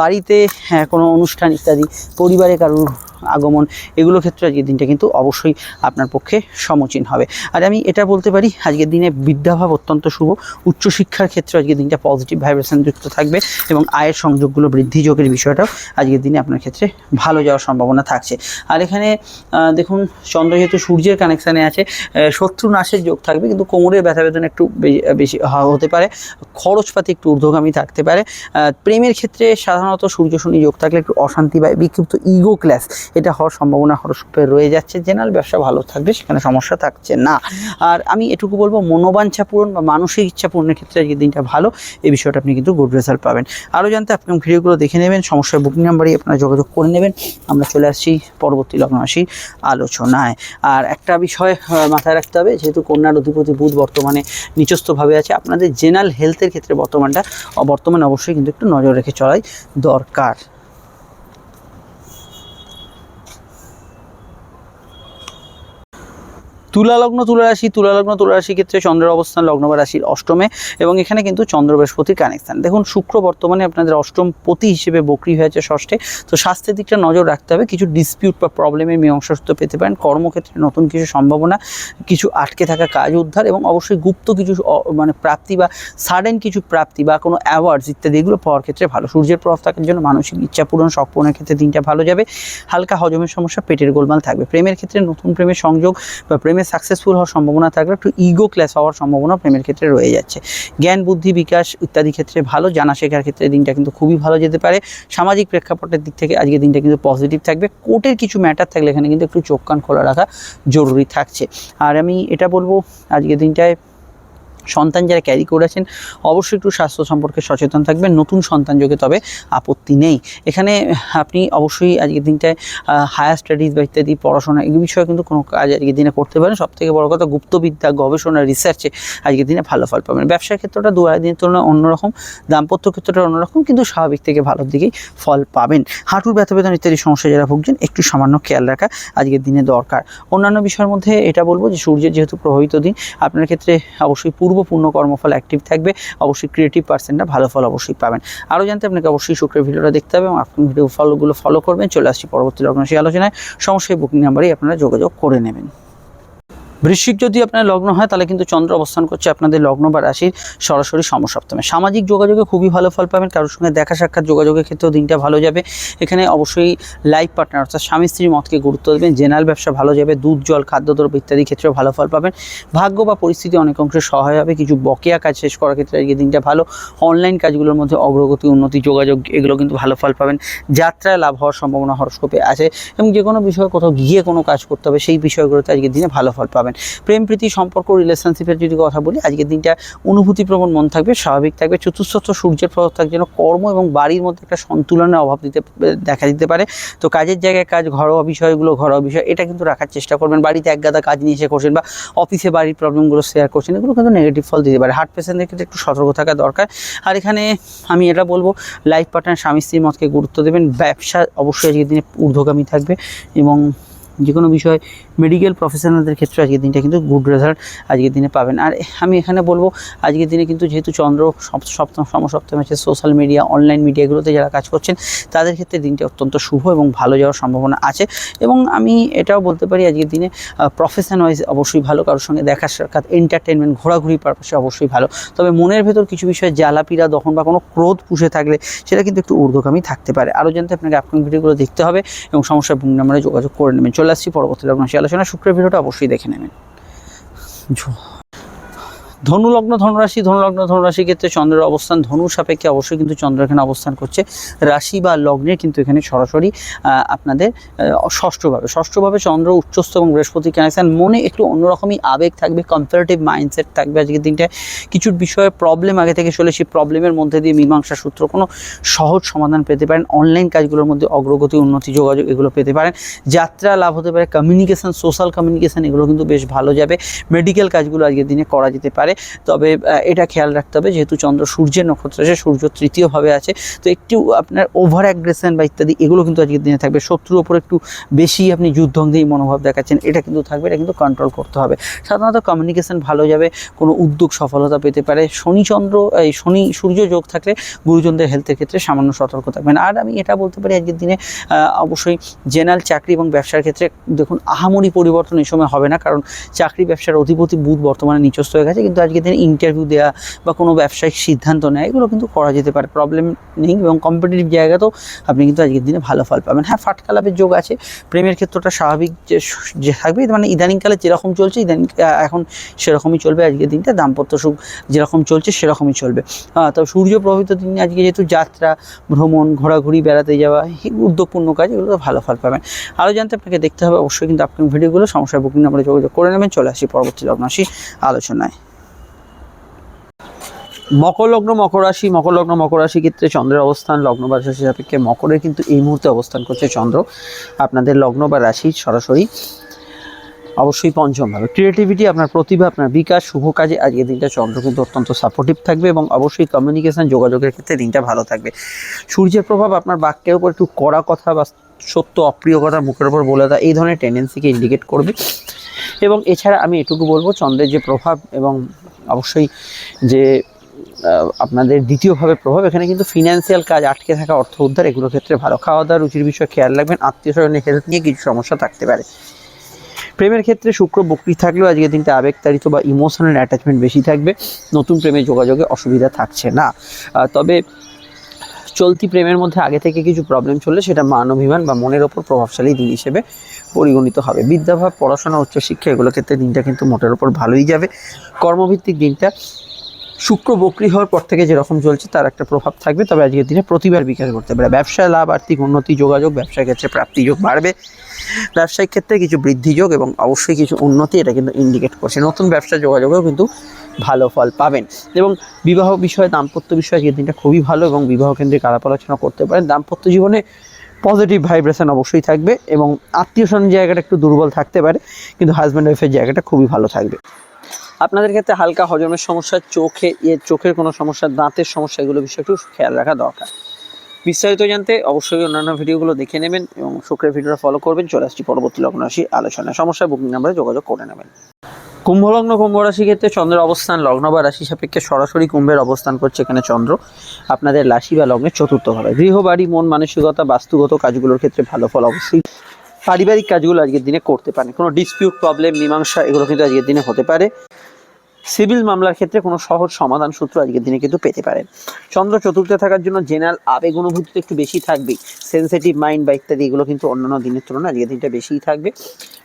বাড়িতে হ্যাঁ, কোনো অনুষ্ঠান ইত্যাদি পরিবারে কারোর আগমন এগুলো ক্ষেত্রে আজকের দিনটা কিন্তু অবশ্যই আপনার পক্ষে সমচীন হবে। আর আমি এটা বলতে পারি, আজকের দিনে বিদ্যাভাব অত্যন্ত শুভ। উচ্চশিক্ষার ক্ষেত্রে আজকের দিনটা পজিটিভ ভাইব্রেশন যুক্ত থাকবে এবং আয়ের সংযোগগুলো বৃদ্ধি যোগের বিষয়টাও আজকের দিনে আপনার ক্ষেত্রে ভালো যাওয়ার সম্ভাবনা থাকছে। আর এখানে দেখুন, চন্দ্র যেহেতু সূর্যের কানেকশানে আছে শত্রু নাশের যোগ থাকবে, কিন্তু কোমরের ব্যথা বেদনা একটু বেশি হতে পারে, খরচপাতি একটু ঊর্ধ্বগামী থাকতে পারে। প্রেমের ক্ষেত্রে সাধারণত সূর্য শনি যোগ থাকলে একটু অশান্তি বা বিক্ষিপ্ত ইগো ক্লাস এটা হওয়ার সম্ভাবনা হরস্কোপে রয়ে যাচ্ছে। জেনারেল ব্যবসা ভালো থাকবে, সেখানে সমস্যা থাকছে না। আর আমি এটুকু বলব, মনোবাঞ্ছা পূরণ বা মানসিক ইচ্ছা পূরণের ক্ষেত্রে আজকের দিনটা ভালো। এই বিষয়টা আপনি কিন্তু গুড রেজাল্ট পাবেন। আরও জানতে আপনি ভিডিওগুলো দেখে নেবেন, সমস্যার বুকিং নাম্বারই আপনারা যোগাযোগ করে নেবেন। আমরা চলে আসছি পরবর্তী লগ্ন রাশি আলোচনায়। আর একটা বিষয় মাথায় রাখতে হবে, যেহেতু কন্যার অধিপতি বুধ বর্তমানে নিচস্থভাবে আছে, আপনাদের জেনারেল হেলথের ক্ষেত্রে বর্তমানটা, বর্তমানে অবশ্যই কিন্তু একটু নজর রেখে চলাই দরকার। তুলা লগ্ন, তুলা রাশি, তুলা লগ্ন, তুলা ক্ষেত্রে চন্দ্রের অবস্থান লগ্ন বা রাশির অষ্টমে এবং এখানে কিন্তু চন্দ্র বৃহস্পতির কানেকশান দেখুন, শুক্র বর্তমানে আপনাদের অষ্টম পতি হিসেবে বকরি হয়েছে ষষ্ঠে। তো স্বাস্থ্যের দিকটা নজর রাখতে হবে। কিছু ডিসপিউট বা প্রবলেমের মীমাংসা পেতে পারেন। কর্মক্ষেত্রে নতুন কিছু সম্ভাবনা, কিছু আটকে থাকা কাজ উদ্ধার এবং অবশ্যই গুপ্ত কিছু মানে প্রাপ্তি বা সাডেন কিছু প্রাপ্তি বা কোনো অ্যাওয়ার্ডস ইত্যাদি এগুলো পাওয়ার ক্ষেত্রে ভালো। সূর্যের প্রভাব থাকার জন্য মানসিক ইচ্ছা পূরণ, শখ পূরণের ক্ষেত্রে দিনটা ভালো যাবে। হালকা হজমের সমস্যা, পেটের গোলমাল থাকবে। প্রেমের ক্ষেত্রে নতুন প্রেমের সংযোগ বা প্রেমে সাকসেসফুল হওয়ার সম্ভাবনা থাকলে একটু ইগো ক্লাস হওয়ার সম্ভাবনা প্রেমের ক্ষেত্রে রয়ে যাচ্ছে। জ্ঞান, বুদ্ধি, বিকাশ ইত্যাদি ক্ষেত্রে ভালো জানা শেখার ক্ষেত্রে দিনটা কিন্তু খুবই ভালো যেতে পারে। সামাজিক প্রেক্ষাপটের দিক থেকে আজকে দিনটা কিন্তু পজিটিভ থাকবে। কোর্টের কিছু ম্যাটার থাকলে এখানে কিন্তু একটু চোখ কান খোলা রাখা জরুরি থাকছে। আর আমি এটা বলব আজকে দিনটায় সন্তান যারা ক্যারি করেছেন অবশ্যই একটু স্বাস্থ্য সম্পর্কে সচেতন থাকবেন। নতুন সন্তান যোগে তবে আপত্তি নেই। এখানে আপনি অবশ্যই আজকের দিনটায় হায়ার স্টাডিজ বা ইত্যাদি, পড়াশোনা এই বিষয়ে কিন্তু কোনো কাজ আজকের দিনে করতে পারেন। সব থেকে বড় কথা, গুপ্তবিদ্যা, গবেষণা রিসার্চে আজকের দিনে ভালো ফল পাবেন। ব্যবসার ক্ষেত্রটা দু আড়াই দিনের তুলনায় অন্যরকম, দাম্পত্য ক্ষেত্রটা অন্যরকম, কিন্তু স্বাভাবিক থেকে ভালোর দিকেই ফল পাবেন। হাঁটুর ব্যথা বেদন ইত্যাদি সমস্যা যারা ভুগছেন, একটু সামান্য খেয়াল রাখা আজকের দিনে দরকার। অন্যান্য বিষয়ের মধ্যে এটা বলব যে সূর্যের যেহেতু প্রভাবিত দিন, আপনার ক্ষেত্রে অবশ্যই পূর্ব পূর্ণ কর্মফল অ্যাক্টিভ থাকবে। অবশ্যই ক্রিয়েটিভ পার্সেন্টটা ভালো ফল অবশ্যই পাবেন। আরও জানতে আপনাকে অবশ্যই শুক্রের ভিডিওটা দেখতে হবে এবং আপনি ভিডিও ফলোগুলো ফলো করবেন। চলে আসছি পরবর্তী লগ্ন সেই আলোচনায়। সমস্যায় বুকিং নাম্বারেই আপনারা যোগাযোগ করে নেবেন। বৃশ্চিক যদি আপনার লগ্ন হয়, তাহলে কিন্তু চন্দ্র অবস্থান করছে আপনাদের লগ্ন বা রাশির সরাসরি সমসপ্তমে। সামাজিক যোগাযোগে খুবই ভালো ফল পাবেন, কারোর সঙ্গে দেখা সাক্ষাৎ যোগাযোগের ক্ষেত্রেও দিনটা ভালো যাবে। এখানে অবশ্যই লাইফ পার্টনার অর্থাৎ স্বামী স্ত্রীর মতকে গুরুত্ব দেবেন, জেনারেল ব্যবসা ভালো যাবে, দুধ, জল খাদ্যদ্রব্য ইত্যাদি ক্ষেত্রেও ভালো ফল পাবেন। ভাগ্য বা পরিস্থিতি অনেক অংশে সহায় হবে, কিছু বকেয়া কাজ শেষ করার ক্ষেত্রে আজকে দিনটা ভালো। অনলাইন কাজগুলোর মধ্যে অগ্রগতি, উন্নতি, যোগাযোগ, এগুলো কিন্তু ভালো ফল পাবেন। যাত্রায় লাভ হওয়ার সম্ভাবনা হরস্কোপে আছে এবং যে কোনো বিষয়ে কোথাও গিয়ে কোনো কাজ করতে হবে, সেই বিষয়গুলোতে আজকের দিনে ভালো ফল পাবেন। প্রেম, প্রীতি, সম্পর্ক রিলেশনশিপের যদি কথা বলি, আজকের দিনটা অনুভূতিপ্রবণ মন থাকবে, স্বাভাবিক থাকবে, চতুর্থ সূর্যের প্রভাব থাকবে যেন কর্ম এবং বাড়ির মধ্যে একটা সন্তুলনের অভাব দিতে দেখা দিতে পারে। তো কাজের জায়গায় কাজ, ঘরোয়া বিষয়গুলো, ঘরোয়া বিষয়, এটা কিন্তু রাখার চেষ্টা করবেন। বাড়িতে এক গাদা কাজ নিয়ে এসে করছেন বা অফিসে বাড়ির প্রবলেমগুলো শেয়ার করছেন, এগুলো কিন্তু নেগেটিভ ফল দিতে পারে। হার্ট পেশেন্টদের ক্ষেত্রে একটু সতর্ক থাকা দরকার। আর এখানে আমি এটা বলব লাইফ পার্টনার স্বামী স্ত্রীর মতকে গুরুত্ব দেবেন। ব্যবসা অবশ্যই আজকের দিনে ঊর্ধ্বগামী থাকবে এবং যে কোনো বিষয় মেডিকেল প্রফেশনালদের ক্ষেত্রে আজকের দিনটা কিন্তু গুড রেজাল্ট আজকের দিনে পাবেন। আর আমি এখানে বলব, আজকের দিনে কিন্তু যেহেতু চন্দ্র সপ- সপ্তম, সমসপ্তম আছে সোশ্যাল মিডিয়া অনলাইন মিডিয়াগুলোতে যারা কাজ করছেন, তাদের ক্ষেত্রে দিনটা অত্যন্ত শুভ এবং ভালো যাওয়ার সম্ভাবনা আছে। এবং আমি এটাও বলতে পারি, আজকের দিনে প্রফেশন ওয়াইজ অবশ্যই ভালো, কারোর সঙ্গে দেখা সাক্ষাৎ এন্টারটেনমেন্ট ঘোরাঘুরি পারপাসে অবশ্যই ভালো। তবে মনের ভেতর কিছু বিষয়ে জ্বালাপিরা দহন বা কোনো ক্রোধ পুষে থাকলে সেটা কিন্তু একটু ঊর্ধ্বগামী থাকতে পারে। আরও জানতে আপনাকে আপকামিং ভিডিওগুলো দেখতে হবে এবং সমস্যার বুক নাম্বারে যোগাযোগ করে নেবেন। চলে আসছি পরবর্তী সেই আলোচনা শুক্রের ভিডিওটা অবশ্যই দেখে নেবেন। ধনুলগ্ন ধনুরাশি, ধনুলগ্ন ধনুরাশির ক্ষেত্রে চন্দ্রের অবস্থান, ধনু সাপেক্ষে অবশ্যই কিন্তু চন্দ্র এখানে অবস্থান করছে। রাশি বা লগ্নে কিন্তু এখানে সরাসরি আপনাদের ষষ্ঠভাবে। ষষ্ঠভাবে চন্দ্র উচ্চস্থ এবং বৃহস্পতি কানেকশান মনে একটু অন্যরকমই আবেগ থাকবে কম্পারেটিভ মাইন্ডসেট থাকবে। আজকের দিনটায় কিছু বিষয়ে প্রবলেম আগে থেকে চলে সেই প্রবলেমের মধ্যে দিয়ে মীমাংসা সূত্র কোনো সহজ সমাধান পেতে পারেন। অনলাইন কাজগুলোর মধ্যে অগ্রগতি, উন্নতি, যোগাযোগ এগুলো পেতে পারেন। যাত্রা লাভ হতে পারে। কমিউনিকেশান সোশ্যাল কমিউনিকেশান এগুলো কিন্তু বেশ ভালো যাবে। মেডিকেল কাজগুলো আজকের দিনে করা যেতে পারে। পারে। তবে এটা খেয়াল রাখতে হবে, যেহেতু চন্দ্র সূর্যের নক্ষত্র আছে, সূর্য তৃতীয়ভাবে আছে, তো একটু আপনার ওভার অ্যাগ্রেশন বা ইত্যাদি, এগুলো কিন্তু আজকের দিনে থাকবে। শত্রুর ওপর একটু বেশি আপনি যুদ্ধঙ্গী মনোভাব দেখাচ্ছেন, এটা কিন্তু থাকবে, এটা কিন্তু কন্ট্রোল করতে হবে। সাধারণত কমিউনিকেশন ভালো যাবে, কোনো উদ্যোগ সফলতা পেতে পারে। শনি চন্দ্র, এই শনি সূর্য যোগ থাকলে গুরুজনদের হেলথের ক্ষেত্রে সামান্য সতর্ক থাকবেন। আর আমি এটা বলতে পারি, আজকের দিনে অবশ্যই জেনারেল চাকরি এবং ব্যবসার ক্ষেত্রে দেখুন, আহামরি পরিবর্তন এই সময় হবে না, কারণ চাকরি ব্যবসার অধিপতি বুধ বর্তমানে নিচস্থ হয়ে গেছে, কিন্তু আজকের দিনে ইন্টারভিউ দেওয়া বা কোনো ব্যবসায়িক সিদ্ধান্ত নেয় এগুলো কিন্তু করা যেতে পারে। প্রবলেম নেই এবং কম্পিটিটিভ জায়গাতেও আপনি কিন্তু আজকের দিনে ভালো ফল পাবেন। হ্যাঁ ফাটকা লাভের যোগ আছে প্রেমের ক্ষেত্রটা স্বাভাবিক যে থাকবে মানে ইদানিংকালে যেরকম চলছে ইদানিং এখন সেরকমই চলবে আজকের দিনটা দাম্পত্য সুখ যেরকম চলছে সেরকমই চলবে। আহ, তবে সূর্য প্রভাবিত দিন আজকে যেহেতু যাত্রা ভ্রমণ ঘোরাঘুরি বেড়াতে যাওয়া উদ্যোগপূর্ণ কাজ এগুলো তো ভালো ফল পাবেন। আরও জানতে আপনাকে দেখতে হবে অবশ্যই কিন্তু আপকামিং ভিডিওগুলো সমস্যার বুকিং নাম্বারে যোগাযোগ করে নেবেন। চলে আসি পরবর্তী আসি আলোচনায়। মকর লগ্ন মকর রাশি মকর লগ্ন মকর রাশি ক্ষেত্রে চন্দ্রের অবস্থান, লগ্ন বা রাশি সাপেক্ষে মকরের কিন্তু এই মুহূর্তে অবস্থান করছে চন্দ্র। আপনাদের লগ্ন বা রাশি সরাসরি অবশ্যই পঞ্চম ভাবে ক্রিয়েটিভিটি আপনার প্রতিভা, আপনার বিকাশ, শুভ কাজে আজকের দিনটা চন্দ্র কিন্তু অত্যন্ত সাপোর্টিভ থাকবে এবং অবশ্যই কমিউনিকেশন যোগাযোগের ক্ষেত্রে দিনটা ভালো থাকবে। সূর্যের প্রভাব আপনার বাক্যের উপর একটু কড়া কথা বা সত্য, অপ্রিয় কথা মুখের উপর বলে দেওয়া, এই ধরনের টেন্ডেন্সিকে ইন্ডিকেট করবে। এবং এছাড়া আমি এটুকু বলব, চন্দ্রের যে প্রভাব এবং অবশ্যই যে আপনাদের দ্বিতীয়ভাবে প্রভাব। এখানে কিন্তু ফিনান্সিয়াল কাজ আটকে থাকা, অর্থ উদ্ধার এগুলোর ক্ষেত্রে ভালো খাওয়া দাওয়া, রুচির বিষয়ে খেয়াল রাখবেন, আত্মীয় স্বজনের হেলথ নিয়ে কিছু সমস্যা থাকতে পারে। প্রেমের ক্ষেত্রে শুক্র বকরি থাকলেও আজকের দিনটা আবেগতাড়িত বা ইমোশনাল অ্যাটাচমেন্ট বেশি থাকবে। নতুন প্রেমে যোগাযোগে অসুবিধা থাকছে না। তবে চলতি প্রেমের মধ্যে আগে থেকে কিছু প্রবলেম চললে সেটা মান অভিমান বা মনের ওপর প্রভাবশালী দিন হিসেবে পরিগণিত হবে। বিদ্যাভাব, পড়াশোনা, উচ্চশিক্ষা, এগুলো ক্ষেত্রে দিনটা কিন্তু মোটের ওপর ভালোই যাবে। কর্মভিত্তিক দিনটা শুক্র বকরি হওয়ার পর থেকে যেরকম চলছে, তার একটা প্রভাব থাকবে। তবে আজকের দিনে প্রতিবার বিকাশ করতে পারে। ব্যবসায় লাভ, আর্থিক উন্নতি, যোগাযোগ ব্যবসার ক্ষেত্রে প্রাপ্তি যোগ বাড়বে। ব্যবসায়িক ক্ষেত্রে কিছু বৃদ্ধি যোগ এবং অবশ্যই কিছু উন্নতি, এটা কিন্তু ইন্ডিকেট করছে। নতুন ব্যবসা যোগাযোগেও কিন্তু ভালো ফল পাবেন। এবং বিবাহ বিষয়ে, দাম্পত্য বিষয়ে আজকের দিনটা খুবই ভালো এবং বিবাহ কেন্দ্রিক আলাপ আলোচনা করতে পারেন। দাম্পত্য জীবনে পজিটিভ ভাইব্রেশন অবশ্যই থাকবে এবং আত্মীয় স্বজন জায়গাটা একটু দুর্বল থাকতে পারে, কিন্তু হাজব্যান্ড ওয়াইফের জায়গাটা খুবই ভালো থাকবে। আপনাদের ক্ষেত্রে হালকা হজমের সমস্যা, চোখে চোখের কোনো সমস্যা, দাঁতের সমস্যা, এগুলো বিষয়ে একটু খেয়াল রাখা দরকার। বিস্তারিত জানতে অবশ্যই অন্যান্য ভিডিওগুলো দেখে নেবেন এবং শুক্রের ভিডিওটা ফলো করবেন। চলে আসছি পরবর্তী লগ্ন রাশি আলোচনা সমস্যা বুকিং নাম্বারে যোগাযোগ করে নেবেন। কুম্ভলগ্ন কুম্ভ রাশি ক্ষেত্রে চন্দ্রের অবস্থান, লগ্ন বা রাশি সাপেক্ষে সরাসরি কুম্ভের অবস্থান করছে এখানে চন্দ্র। আপনাদের রাশি বা লগ্নের চতুর্থ ভাবে গৃহবাড়ি মন, মানসিকতা, বাস্তুগত কাজগুলোর ক্ষেত্রে ভালো ফল অবশ্যই। পারিবারিক কাজগুলো আজকের দিনে করতে পারেন। কোনো ডিসপিউট প্রবলেম মীমাংসা, এগুলো কিন্তু আজকের দিনে হতে পারে। সিভিল মামলার ক্ষেত্রে কোনো সহজ সমাধান সূত্র আজকের দিনে কিন্তু পেতে পারেন চন্দ্র চতুর্থে থাকার জন্য জেনারেল আবেগ অনুভূতি একটু বেশি থাকবে। সেন্সিটিভ মাইন্ড বা ইত্যাদি এগুলো কিন্তু অন্যান্য দিনের তুলনায় আজকের দিনটা বেশিই থাকবে।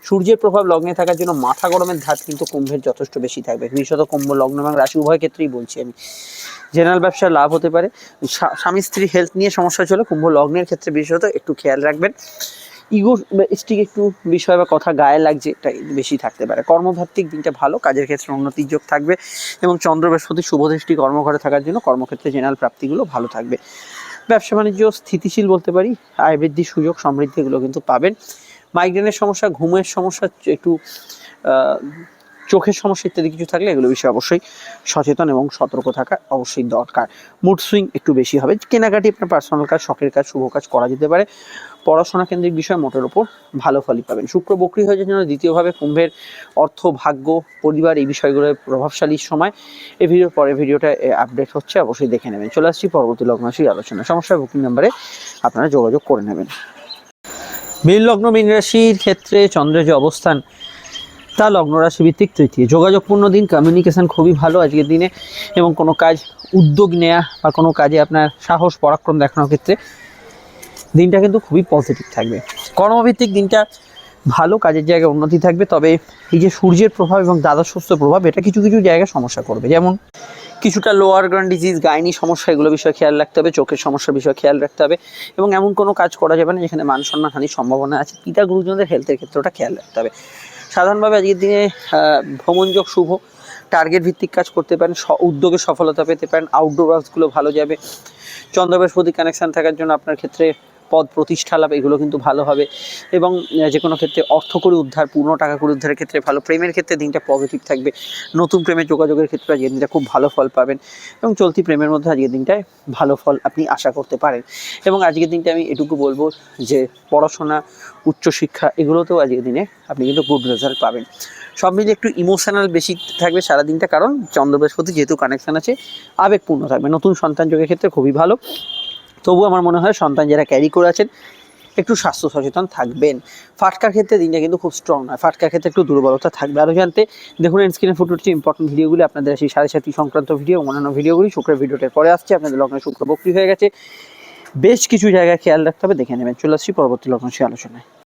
সূর্যের প্রভাব লগ্নে থাকার জন্য মাথা গরমের ধাত কিন্তু কুম্ভের যথেষ্ট বেশি থাকবে। বিশেষত কুম্ভ, লগ্ন এবং রাশি উভয় ক্ষেত্রেই বলছি আমি। জেনারেল ব্যবসায় লাভ হতে পারে। স্বা- স্বামী স্ত্রী হেলথ নিয়ে সমস্যা চলে কুম্ভ, লগ্নের ক্ষেত্রে বিশেষত একটু খেয়াল রাখবেন। ইগো স্টিক একটু বিষয় বা কথা গায়ে লাগছে এটা বেশি থাকতে পারে। কর্মভাত্তিক দিনটা ভালো, কাজের ক্ষেত্রে উন্নতির যোগ থাকবে এবং চন্দ্র, বৃহস্পতি শুভদৃষ্টি কর্মঘরে থাকার জন্য কর্মক্ষেত্রে জেনারেল প্রাপ্তিগুলো ভালো থাকবে। ব্যবসা বাণিজ্য স্থিতিশীল বলতে পারি, আয় বৃদ্ধির সুযোগ সমৃদ্ধি এগুলো কিন্তু পাবেন। মাইগ্রেনের সমস্যা, ঘুমের সমস্যা, একটু চোখের সমস্যা ইত্যাদি কিছু থাকলে এগুলো বিষয়ে অবশ্যই সচেতন এবং সতর্ক থাকা অবশ্যই দরকার। মুড সুইং একটু বেশি হবে। কেনাকাটি আপনার পার্সোনাল কাজ, শখের কাজ, শুভ কাজ করা যেতে পারে। পড়াশোনা কেন্দ্রিক বিষয় মোটের ওপর ভালো ফলই পাবেন। শুক্র বক্রি হয়ে জন্য দ্বিতীয়ভাবে কুম্ভের অর্থ, ভাগ্য, পরিবার এই বিষয়গুলোর প্রভাবশালী সময়। এই ভিডিওর পরে ভিডিওটা আপডেট হচ্ছে, অবশ্যই দেখে নেবেন। চলে আসছি পরবর্তী লগ্নাশী আলোচনা। সমস্যা বুকিং নাম্বারে আপনারা যোগাযোগ করে নেবেন। মীন লগ্ন, মীন রাশির ক্ষেত্রে চন্দ্রের যে অবস্থান তা লগ্ন রাশি ভিত্তিক তৃতীয়। যোগাযোগপূর্ণ দিন কমিউনিকেশন খুবই ভালো আজকের দিনে এবং কোনো কাজ উদ্যোগ নেওয়া বা কোনো কাজে আপনার সাহস, পরাক্রম দেখানোর ক্ষেত্রে দিনটা কিন্তু খুবই পজিটিভ থাকবে। কর্মভিত্তিক দিনটা ভালো, কাজের জায়গায় উন্নতি থাকবে, তবে এই যে সূর্যের প্রভাব এবং দ্বাদশ শস্য প্রভাব, এটা কিছু কিছু জায়গায় সমস্যা করবে। যেমন কিছুটা লোয়ার গ্রান্ড ডিজিজ গাইনি সমস্যা, এগুলো বিষয়ে খেয়াল রাখতে হবে, চোখের সমস্যার বিষয়ে খেয়াল রাখতে হবে এবং এমন কোনো কাজ করা যাবে না যেখানে মান সম্মান হানির সম্ভাবনা আছে। পিতা, গুরুজনদের হেলথের ক্ষেত্রে ওটা খেয়াল রাখতে হবে। সাধারণভাবে আজকের দিনে ভ্রমণযোগ শুভ। টার্গেট ভিত্তিক কাজ করতে পারেন উদ্যোগে সফলতা পেতে পারেন আউটডোর ওয়ার্কসগুলো ভালো যাবে। চন্দ্র বৃহস্পতি কানেকশন থাকার জন্য আপনার ক্ষেত্রে পদ প্রতিষ্ঠা লাভ, এগুলো কিন্তু ভালো হবে। এবং যে কোনো ক্ষেত্রে অর্থ করে উদ্ধার, পূর্ণ টাকা করে উদ্ধারের ক্ষেত্রে ভালো। প্রেমের ক্ষেত্রে দিনটা পজিটিভ থাকবে। নতুন প্রেমের যোগাযোগের ক্ষেত্রে আজকের দিনটা খুব ভালো ফল পাবেন। এবং চলতি প্রেমের মধ্যে আজকের দিনটায় ভালো ফল আপনি আশা করতে পারেন। এবং আজকের দিনটা আমি এটুকু বলব যে, পড়াশোনা, উচ্চশিক্ষা, এগুলোতেও আজকের দিনে আপনি কিন্তু গুড রেজাল্ট পাবেন। সব মিলিয়ে একটু ইমোশনাল বেশি থাকবে সারা দিনটা কারণ চন্দ্র বৃহস্পতি যেহেতু কানেকশান আছে, আবেগপূর্ণ থাকবে। নতুন সন্তান যোগের ক্ষেত্রে খুবই ভালো। তবুও আমার মনে হয় সন্তান যারা ক্যারি করে আছেন, একটু স্বাস্থ্য সচেতন থাকবেন। ফাটকার ক্ষেত্রে দিনটা কিন্তু খুব স্ট্রং নয়। ফাটকার ক্ষেত্রে একটু দুর্বলতা থাকবে। আরও জানতে দেখুন স্ক্রিনে ফুটো হচ্ছে ইম্পর্টেন্ট ভিডিওগুলি আপনাদের সেই সাড়ে সাথী সংক্রান্ত ভিডিও অন্যান্য ভিডিওগুলি শুক্রের ভিডিওটার পরে আসছে। আপনাদের লগ্নে শুক্র বক্রি হয়ে গেছে। বেশ কিছু জায়গায় খেয়াল রাখতে হবে, দেখে নেবেন। চলে আসছি পরবর্তী লগ্ন সে আলোচনায়।